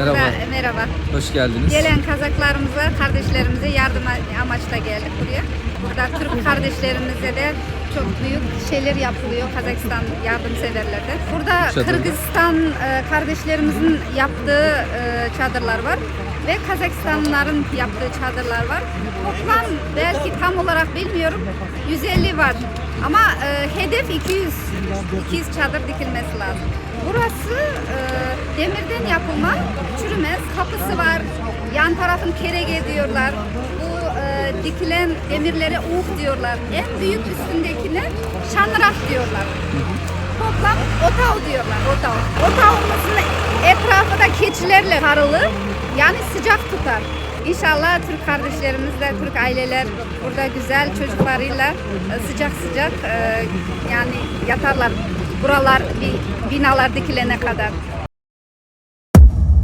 Merhaba. Me- merhaba. Hoş geldiniz. Gelen Kazaklarımıza, kardeşlerimize yardım amaçla geldik buraya. Burada Türk kardeşlerimize de çok büyük şeyler yapılıyor Kazakistan yardımseverlerde. Burada. Kırgızistan e, kardeşlerimizin yaptığı e, çadırlar var ve Kazakistanlıların yaptığı çadırlar var. Toplam belki tam olarak bilmiyorum 150 var ama e, hedef 200 200 çadır dikilmesi lazım. Burası e, demirden yapılma, çürümez. Kapısı var. Yan tarafın kerege diyorlar. Bu e, dikilen demirlere uh diyorlar. En büyük üstündekine şanraf diyorlar. Toplam otao diyorlar. Otao. Otaomuzun etrafı da keçilerle sarılı. Yani sıcak tutar. İnşallah Türk kardeşlerimiz de, Türk aileler burada güzel çocuklarıyla e, sıcak sıcak e, yani yatarlar. Buralar bir binalar dikilene kadar.